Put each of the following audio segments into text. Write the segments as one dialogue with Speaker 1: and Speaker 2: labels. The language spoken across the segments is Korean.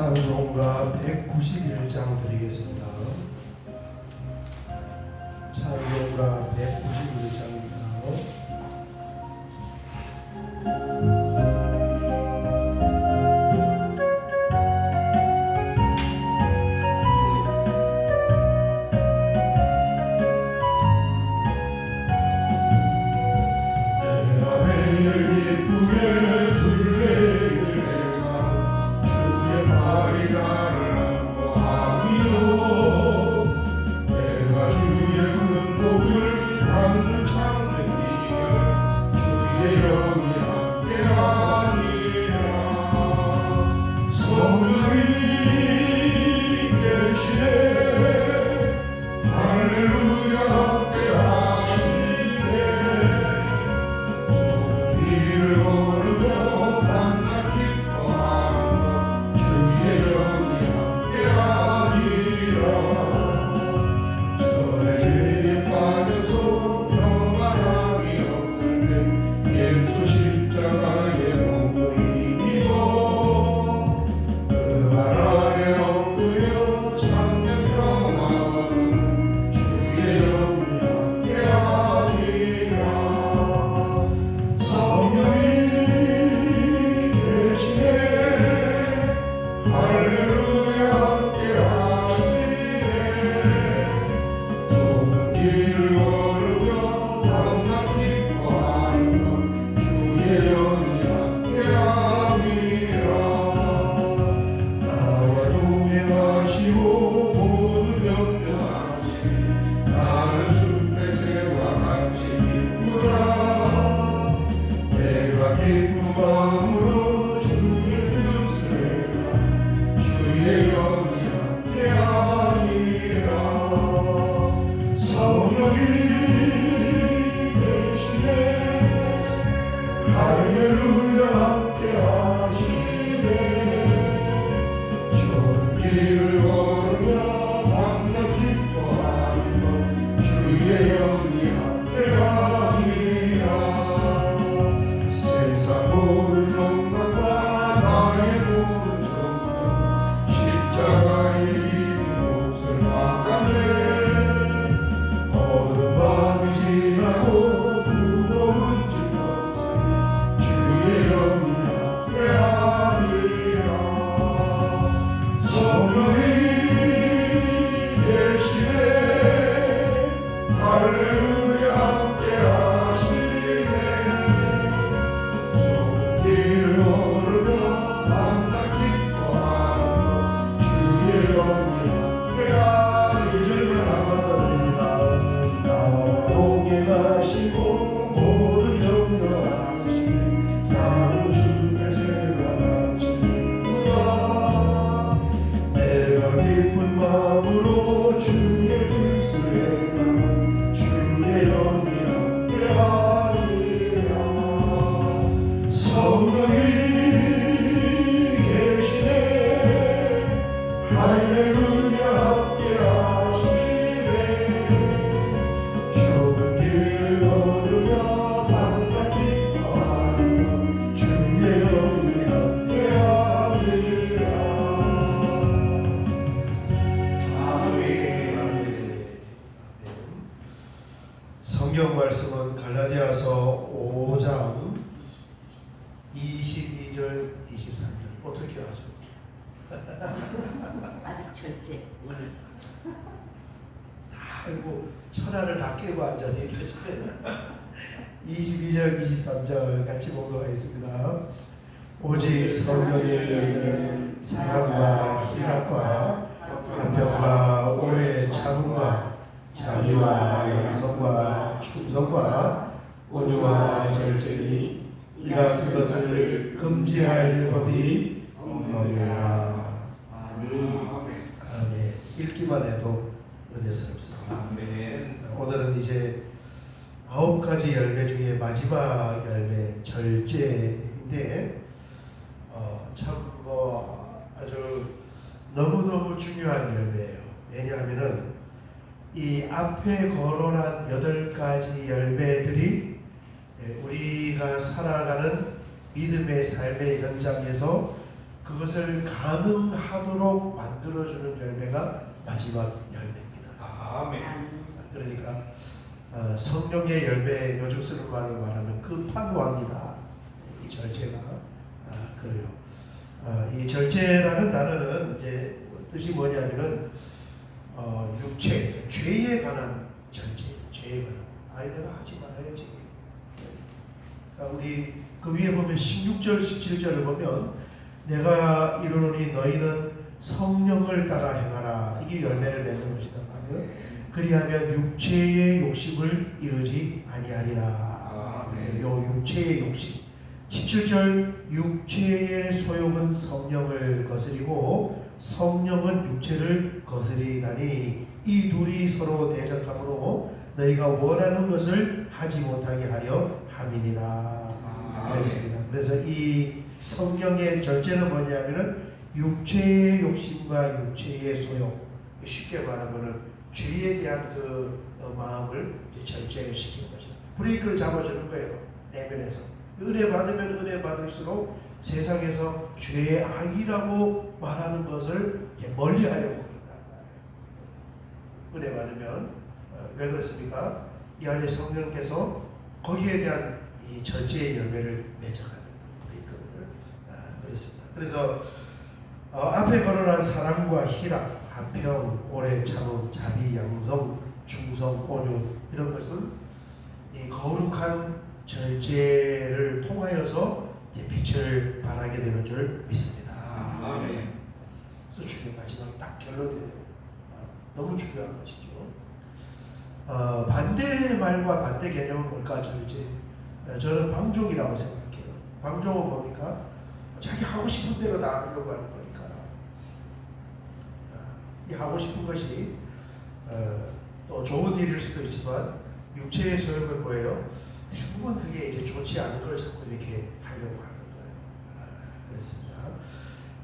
Speaker 1: 찬송가 191장 드리겠습니다. Oh. 22절, 23절 같이 보도록 하겠습니다. 오직 성령의 열매는 사랑과 희락과 간병과 오래 참음과 자비와 양성과 충성과 온유와 절제니 이 같은 것을 금지할 법이 없느니라. 아멘. 아멘. 읽기만 해도 은혜스럽습니다. 아멘. 오늘은 이제 아홉 가지 열매 중에 마지막 열매 절제인데 어, 참뭐 아주 너무너무 중요한 열매예요. 왜냐하면은 이 앞에 거론한 여덟 가지 열매들이 예, 우리가 살아가는 믿음의 삶의 현장에서
Speaker 2: 그것을 가능하도록 만들어주는 열매가 마지막 열매입니다.
Speaker 1: 아멘.
Speaker 2: 그러니까 성령의 열매 요즘스러운 말로 말하면 급한왕이다. 이 절제가 아, 그래요. 아, 이 절제라는 단어는 이제 뜻이 뭐냐면은 어, 육체, 죄에 관한 절제, 죄에 관한. 아이 내가 하지 말아야지. 그러니까 우리 그 위에 보면 16절, 17절을 보면 내가 이르노니 너희는 성령을 따라 행하라. 이게 열매를 맺는 것이다. 그리하면 육체의 욕심을 이루지 아니하리라.
Speaker 1: 아멘.
Speaker 2: 요 육체의 욕심. 17절 육체의 소욕은 성령을 거스리고 성령은 육체를 거스리다니 이 둘이 서로 대적하므로 너희가 원하는 것을 하지 못하게 하려 함이니라. 그랬습니다. 그래서 이 성령의 절제는 뭐냐면은 육체의 욕심과 육체의 소욕 쉽게 말하면은 죄에 대한 그 어, 마음을 절제를 시키는 것이다. 브레이크를 잡아주는 거예요. 내면에서 은혜 받으면 은혜 받을수록 세상에서 죄의 악이라고 말하는 것을 이제 멀리 하려고 그런단 말이에요. 은혜 받으면 어, 왜 그렇습니까? 이 안에 성령께서 거기에 대한 이 절제의 열매를 맺어가는 브레이크를 아, 그렇습니다. 그래서 어, 앞에 거론한 사랑과 희락, 화평, 오래 참음, 자비, 양성, 충성, 온유 이런 것은 이 거룩한 절제를 통하여서 이제 빛을 발하게 되는 줄 믿습니다.
Speaker 1: 아멘.
Speaker 2: 그래서 중요한 마지막 딱 결론이 돼요. 아, 너무 중요한 것이죠. 어, 반대 말과 반대 개념은 뭘까 절제? 어, 저는 방종이라고 생각해요. 방종은 뭡니까? 자기 하고 싶은 대로 다 하려고 하는 거니까. 하고 싶은 것이 어, 또 좋은 일일 수도 있지만 육체의 소욕은 뭐예요? 대부분 그게 이제 좋지 않은 걸 자꾸 이렇게 하려고 하는 거예요. 아, 그렇습니다.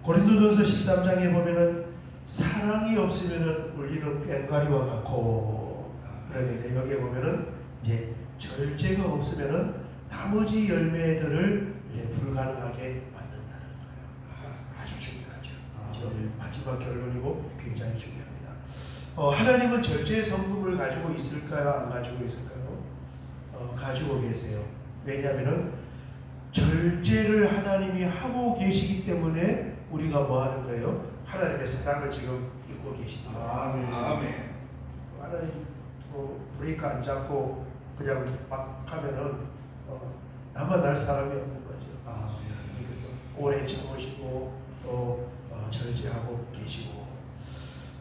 Speaker 2: 고린도전서 13장에 보면은 사랑이 없으면은 우리는 꽹과리와 같고 그러는데 여기에 보면은 이제 절제가 없으면은 나머지 열매들을 불가능하게 만든다는 거예요. 아, 아주 그렇죠? 마지막 결론이고 굉장히 중요합니다. 어, 하나님은 절제의 성품을 가지고 있을까요? 안 가지고 있을까요? 어, 가지고 계세요. 왜냐하면은 절제를 하나님이 하고 계시기 때문에 우리가 뭐 하는 거예요? 하나님의 사랑을 지금 입고 계신 거예요.
Speaker 1: 아멘. 아멘.
Speaker 2: 하나님 뭐 브레이크 안 잡고 그냥 막 하면은 어, 나만 날 사람이 없는 거죠. 그래서 오래 참으시고 또 어, 절제하고 계시고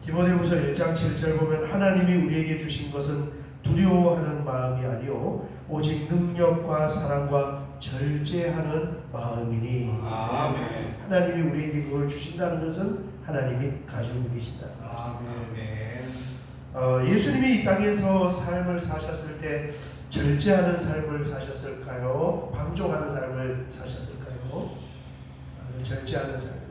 Speaker 2: 디모데후서 1장 7절 보면 하나님이 우리에게 주신 것은 두려워하는 마음이 아니요 오직 능력과 사랑과 절제하는 마음이니
Speaker 1: 아멘.
Speaker 2: 하나님이 우리에게 그걸 주신다는 것은 하나님이 가지고 계신다는 것입니다.
Speaker 1: 아멘.
Speaker 2: 어, 예수님이 이 땅에서 삶을 사셨을 때 절제하는 삶을 사셨을까요? 방종하는 삶을 사셨을까요? 어, 절제하는 삶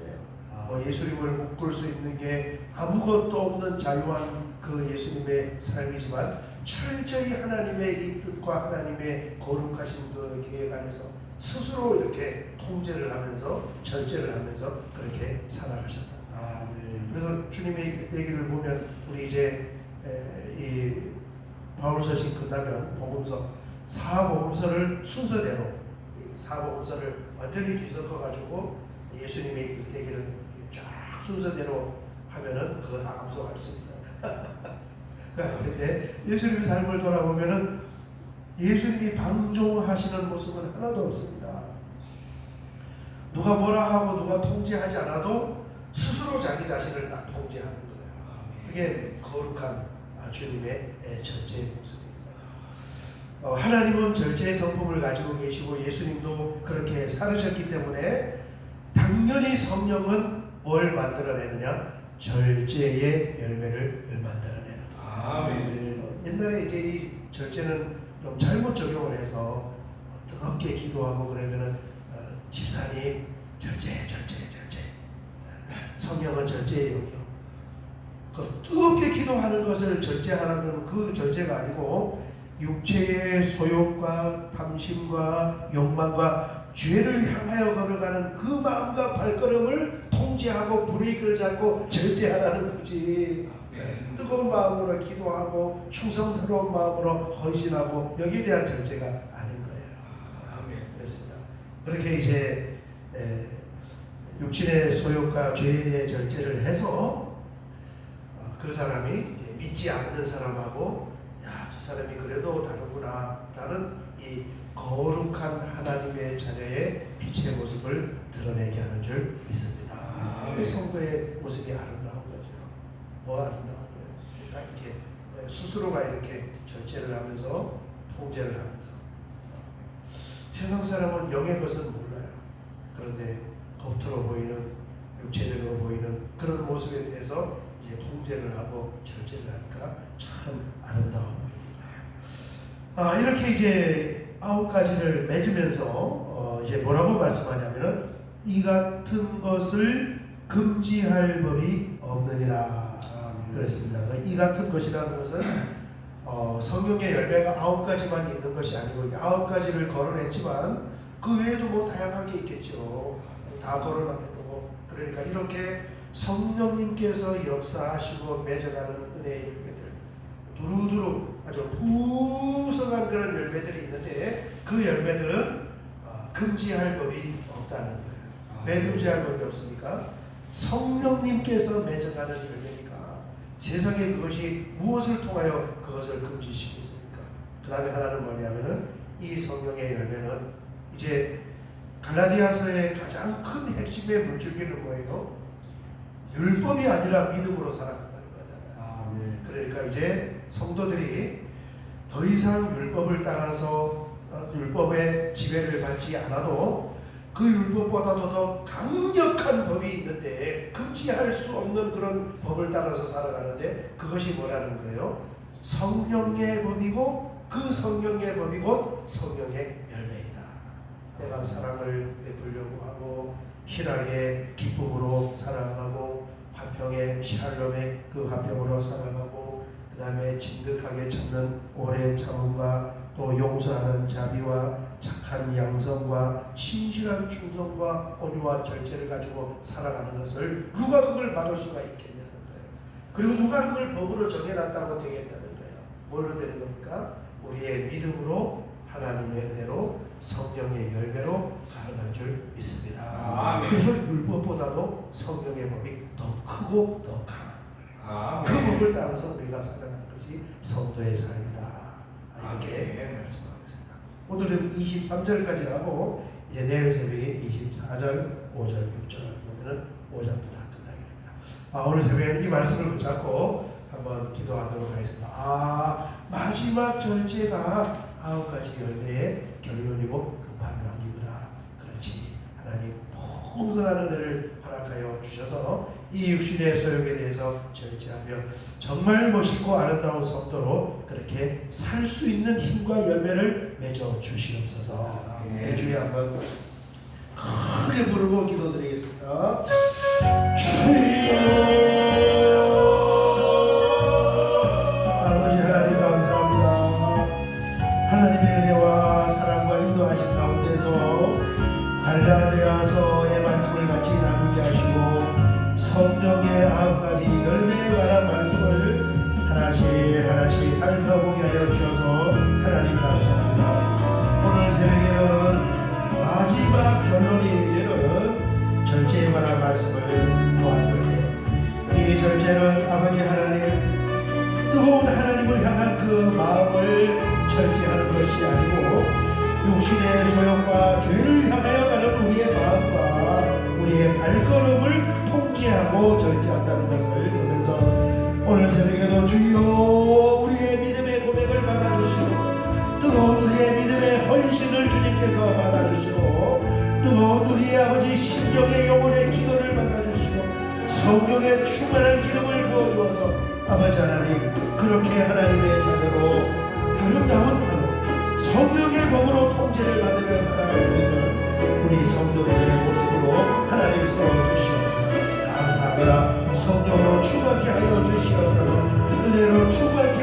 Speaker 2: 어, 예수님을 묶을 수 있는 게 아무것도 없는 자유한 그 예수님의 삶이지만 철저히 하나님의 이 뜻과 하나님의 거룩하신 그 계획 안에서 스스로 이렇게 통제를 하면서 절제를 하면서 그렇게 살아가셨다. 그래서 주님의 얘기를 보면 우리 이제 에, 이 바울서신 끝나면 복음서 사복음서를 순서대로 이 사복음서를 완전히 뒤섞어 가지고 예수님의 얘기를 쫙 순서대로 하면은 그거 다 암송할 수 있어요. 근데 예수님의 삶을 돌아보면은 예수님이 방종하시는 모습은 하나도 없습니다. 누가 뭐라 하고 누가 통제하지 않아도 스스로 자기 자신을 딱 통제하는 거예요. 그게 거룩한 아, 주님의 에, 절제의 거예요. 어, 하나님은 절제의 성품을 가지고 계시고 예수님도 그렇게 살으셨기 때문에 당연히 성령은 뭘 만들어내느냐? 절제의 열매를 만들어내는 거예요.
Speaker 1: 아멘.
Speaker 2: 어, 옛날에 이제 이 절제는 좀 잘못 적용을 해서 어, 뜨겁게 기도하고 그러면은 어, 집사님 절제 절제 절제 어, 성령은 절제의 영이요. 그 뜨겁게 기도하는 것을 절제하라는 그 절제가 아니고 육체의 소욕과 탐심과 욕망과 죄를 향하여 걸어가는 그 마음과 발걸음을 통제하고 브레이크를 잡고 절제하라는 거지.
Speaker 1: 네.
Speaker 2: 뜨거운 마음으로 기도하고 충성스러운 마음으로 헌신하고 여기에 대한 절제가 아닌 거예요.
Speaker 1: 아멘.
Speaker 2: 그렇습니다. 그렇게 이제 에, 육신의 소욕과 죄에 대해 절제를 해서 어, 그 사람이 이제 믿지 않는 사람하고 야 저 사람이 그래도 다르구나라는 이 거룩한 하나님의 자녀의 빛의 모습을 드러내게 하는 줄 믿습니다.
Speaker 1: 아멘.
Speaker 2: 그 성도의 모습이 아름다운 거죠. 뭐가 아름다운 거예요? 딱 이렇게 스스로가 이렇게 절제를 하면서 통제를 하면서 세상 사람은 영의 것은 몰라요. 그런데 겉으로 보이는 육체적으로 보이는 그런 모습에 대해서 이제 통제를 하고 절제를 하니까 참 아름다워 거예요. 아 이렇게 이제 아홉 가지를 맺으면서 어, 이제 뭐라고 말씀하냐면은 이 같은 것을 금지할 법이 없느니라 그랬습니다. 그이 같은 것이라는 것은 어, 성경의 열매가 아홉 가지만 있는 것이 아니고 아홉 가지를 거론했지만 그 외에도 뭐 다양하게 있겠죠. 다 거론 안 해도 뭐 그러니까 이렇게 성령님께서 역사하시고 맺어가는 열매들 두루두루 아주 부성한 그런 열매들이 있는데 그 열매들은 어, 금지할 법이 없다는 거예요. 왜 금지할 법이 없습니까? 성령님께서 맺어가는 열매니까 세상에 그것이 무엇을 통하여 그것을 금지시키십니까? 그 다음에 하나는 뭐냐면은 이 성령의 열매는 이제 갈라디아서의 가장 큰 핵심의 물줄기는 뭐예요? 율법이 아니라 믿음으로 살아간다는 거잖아요.
Speaker 1: 아멘.
Speaker 2: 그러니까 이제 성도들이 더 이상 율법을 따라서 어, 율법의 지배를 받지 않아도 그 율법보다도 더 강력한 법이 있는데 금지할 수 없는 그런 법을 따라서 살아가는데 그것이 뭐라는 거예요? 성령의 법이고 그 성령의 법이 곧 성령의 열매이다. 내가 사랑을 베풀려고 하고 희락의 기쁨으로 살아가고 화평의 샬롬의 그 화평으로 살아가고 그 다음에 진득하게 참는 오래 참음과 또 용서하는 자비와 착한 양성과 신실한 충성과 온유와 절제를 가지고 살아가는 것을 누가 그걸 막을 수가 있겠냐는 거예요. 그리고 누가 그걸 법으로 정해놨다고 되겠냐는 거예요. 뭘로 되는 겁니까? 우리의 믿음으로 하나님의 은혜로 성령의 열매로 가능한 줄 믿습니다.
Speaker 1: 아멘.
Speaker 2: 그래서 율법보다도 성령의 법이 더 크고 더거 예요. 그
Speaker 1: 아멘.
Speaker 2: 법을 따라서 우리가 살아가는 것이 성도의 삶이다. 이렇게
Speaker 1: 아멘.
Speaker 2: 말씀하겠습니다. 오늘은 23절까지 하고 이제 내일 새벽에 24절, 5절, 6절 보면은 5장도 다 끝나게 됩니다. 아, 오늘 새벽에는 이 말씀을 붙잡고 한번 기도하도록 하겠습니다. 아 마지막 절제가 아홉 가지 열매의 결론이고 그 반응이구나. 그렇지. 하나님 풍성한 은혜를 허락하여 주셔서 이 육신의 소욕에 대해서 절제하며 정말 멋있고 아름다운 성도로 그렇게 살 수 있는 힘과 열매를 맺어 주시옵소서.
Speaker 1: 아멘.
Speaker 2: 내 주에 한번 크게 부르고 기도드리겠습니다. 주님께서 받아주시고 뜨거운 우리의 아버지 신령의 영혼의 기도를 받아주시고 성령의 충만한 기름을 부어주어서 아버지 하나님 그렇게 하나님의 자녀로 아름다운 성령의 법으로 통제를 받으며 살아갈 수 있는 우리 성도들의 모습으로 하나님 세워주시옵소서. 감사합니다. 성령으로 충만케 하여 주시옵소서. 은혜로 충만케